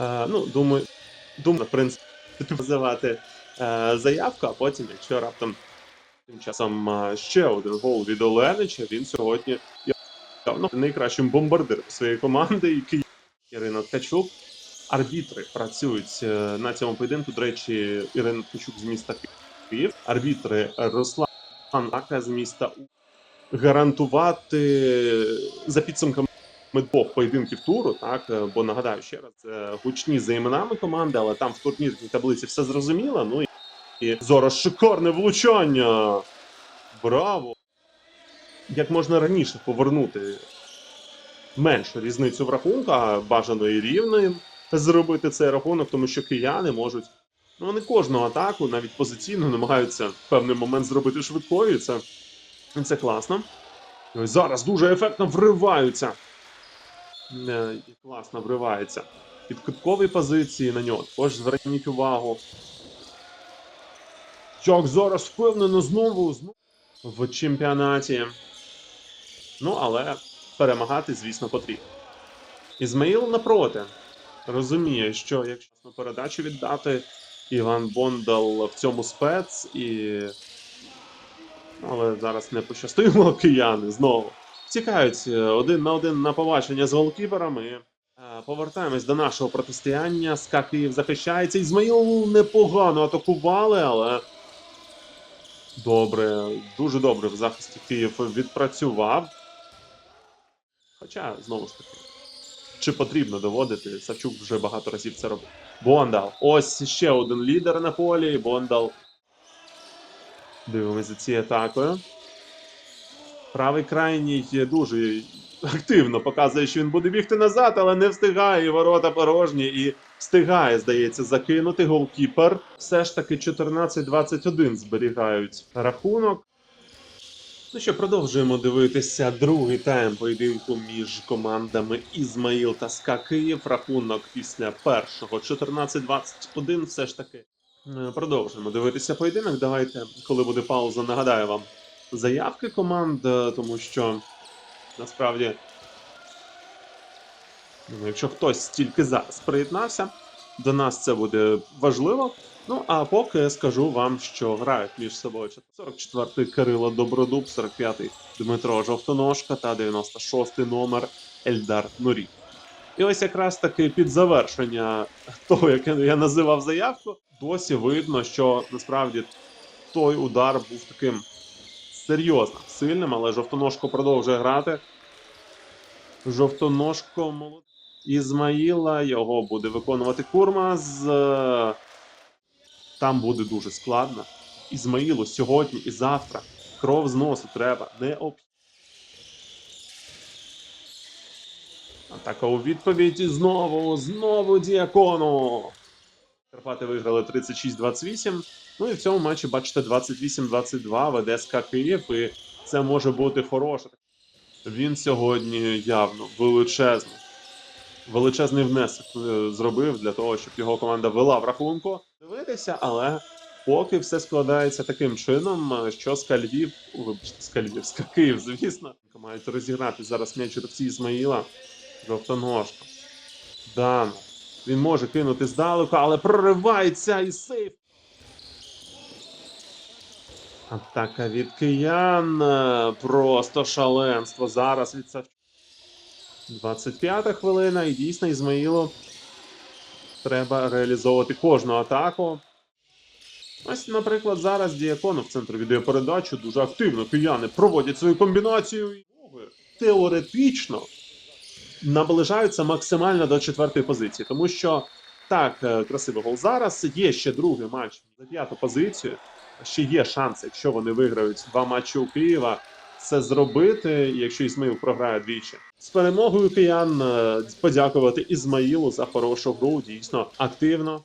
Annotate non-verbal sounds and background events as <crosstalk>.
Е, ну, думаю, думаю, в принципі, <laughs> називати е, заявку, а потім, якщо раптом тим часом е, ще один гол від Оленича, він сьогодні явно найкращим бомбардиром своєї команди, який Ірина Ткачук. Арбітри працюють е, на цьому поєдинку. До речі, Ірина Ткачук з міста Київ. Арбітри Руслан Ака з міста гарантувати за підсумками двох поєдинків туру, так е, бо нагадаю ще раз, гучні за іменами команди, але там в турнірній таблиці все зрозуміло. Ну і, зараз шикарне влучання. Браво! Як можна раніше повернути меншу різницю в рахунку, а бажано і рівним зробити цей рахунок, тому що кияни можуть. Ну, вони кожну атаку, навіть позиційно, намагаються в певний момент зробити швидкою. Це, це класно. І ось зараз дуже ефектно вриваються. Е, класно вривається. Під куткові позиції на нього. Також зверніть увагу. Як зараз впевнено знову, знову в чемпіонаті. Ну, але перемагати, звісно, потрібно. Ізмаїл напроти розуміє, що якщо на передачу віддати Іван Бондал в цьому спец і. Ну, Але зараз не пощастило кияни знову. Тікають е, один на один на побачення з голкіперами. Е, Повертаємось до нашого протистояння. СКА Київ захищається. Ізмаїл непогано атакували, але добре, дуже добре в захисті Київ відпрацював. Хоча, знову ж таки, чи потрібно доводити, Савчук вже багато разів це робив. Бондал. Ось ще один лідер на полі. Бондал. Дивимося за цією атакою. Правий крайній дуже активно показує, що він буде бігти назад, але не встигає. І Ворота порожні і встигає, здається, закинути голкіпер. Все ж таки 14-21 зберігають рахунок. Ну що, продовжуємо дивитися другий тайм поєдинку між командами Ізмаїл та СКА Київ. Рахунок після першого 14-21 все ж таки. Е, Продовжуємо дивитися поєдинок. Давайте, коли буде пауза, нагадаю вам заявки команд, е, тому що насправді, ну, якщо хтось тільки зараз приєднався, до нас це буде важливо. Ну а поки скажу вам, що грають між собою 44-й Кирило Добродуб, 45-й Дмитро Жовтоножка та 96-й номер Ельдар Нурі. І ось якраз таки під завершення того, як я- я називав заявку, досі видно, що насправді той удар був таким серйозно сильним, але жовтоножко продовжує грати. Жовтоножко молод... Ізмаїла його буде виконувати Курмаз. Е, Там буде дуже складно. Ізмаїлу сьогодні і завтра кров з носу треба не об. Атака у відповіді знову, знову Діакону. Карпати виграли 36-28. Ну і в цьому матчі, бачите, 28-22 веде СКА Київ, і це може бути хороше. Він сьогодні явно величезний, величезний внесок е, зробив для того, щоб його команда вела в рахунку. Дивитися, але поки все складається таким чином, е, що СКА Львів, вибачте, СКА Львів, Київ, звісно, мають розіграти зараз м'яч гравці Ізмаїла. Жовтоножка. Дан. Він може кинути здалеку, але проривається і сейф. Атака від киян. е, Просто шаленство. Зараз від Савчука. 25-та хвилина, і дійсно Ізмаїлу треба реалізовувати кожну атаку. Ось, наприклад, зараз Діакону в центрі відеопередачі дуже активно кияни проводять свою комбінацію. Теоретично наближаються максимально до четвертої позиції, тому що так, е, красивий гол зараз. Є ще другий матч за п'яту позицію. Ще є шанс, якщо вони виграють два матчі у Києва, це зробити, якщо Ізмаїл програє двічі. З перемогою киян е, подякувати Ізмаїлу за хорошу гру. Дійсно активно